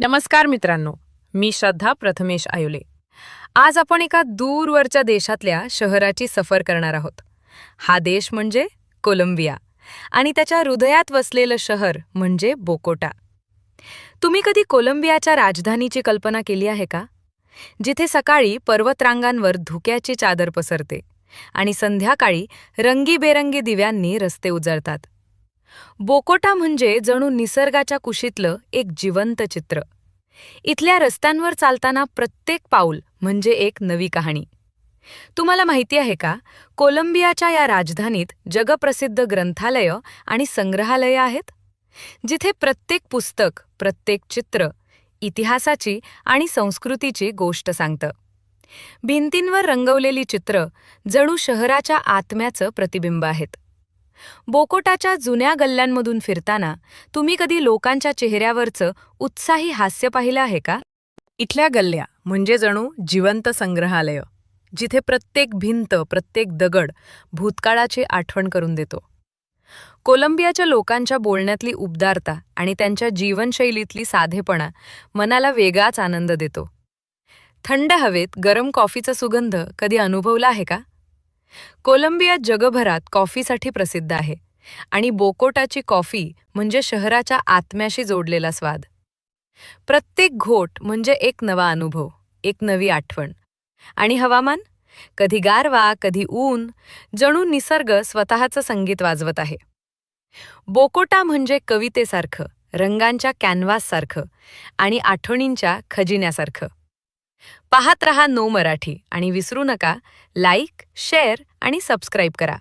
नमस्कार मित्रांनो मी श्रद्धा प्रथमेश आयुले. आज आपण एका दूरवरच्या देशातल्या शहराची सफर करणार आहोत. हा देश म्हणजे कोलंबिया आणि त्याच्या हृदयात वसलेलं शहर म्हणजे बोकोटा. तुम्ही कधी कोलंबियाच्या राजधानीची कल्पना केली आहे का? जिथे सकाळी पर्वतरांगांवर धुक्याची चादर पसरते आणि संध्याकाळी रंगीबेरंगी दिव्यांनी रस्ते उजळतात. बोकोटा म्हणजे जणू निसर्गाच्या कुशीतलं एक जिवंत चित्र. इथल्या रस्त्यांवर चालताना प्रत्येक पाऊल म्हणजे एक नवी कहाणी. तुम्हाला माहिती आहे का? कोलंबियाच्या या राजधानीत जगप्रसिद्ध ग्रंथालयं आणि संग्रहालयं आहेत? जिथे प्रत्येक पुस्तक प्रत्येक चित्र इतिहासाची आणि संस्कृतीची गोष्ट सांगतं. भिंतींवर रंगवलेली चित्र जणू शहराच्या आत्म्याचं प्रतिबिंब आहेत. बोकोटाच्या जुन्या गल्ल्यांमधून फिरताना तुम्ही कधी लोकांच्या चेहऱ्यावरचं उत्साही हास्य पाहिलं आहे का? इथल्या गल्ल्या म्हणजे जणू जिवंत संग्रहालय जिथे प्रत्येक भिंत प्रत्येक दगड भूतकाळाची आठवण करून देतो. कोलंबियाच्या लोकांच्या बोलण्यातली उबदारता आणि त्यांच्या जीवनशैलीतली साधेपणा मनाला वेगळाच आनंद देतो. थंड हवेत गरम कॉफीचा सुगंध कधी अनुभवला आहे का? कोलंबिया जगभरात कॉफीसाठी प्रसिद्ध आहे आणि बोकोटाची कॉफी म्हणजे शहराच्या आत्म्याशी जोडलेला स्वाद. प्रत्येक घोट म्हणजे एक नवा अनुभव एक नवी आठवण. आणि हवामान? कधी गारवा कधी ऊन जणू निसर्ग स्वतःचं संगीत वाजवत आहे. बोकोटा म्हणजे कवितेसारखं रंगांच्या कॅनव्हाससारखं आणि आठवणींच्या खजिन्यासारखं. पाहत रहा नो मराठी आणि विसरू नका. लाईक शेअर आणि सबस्क्राईब करा.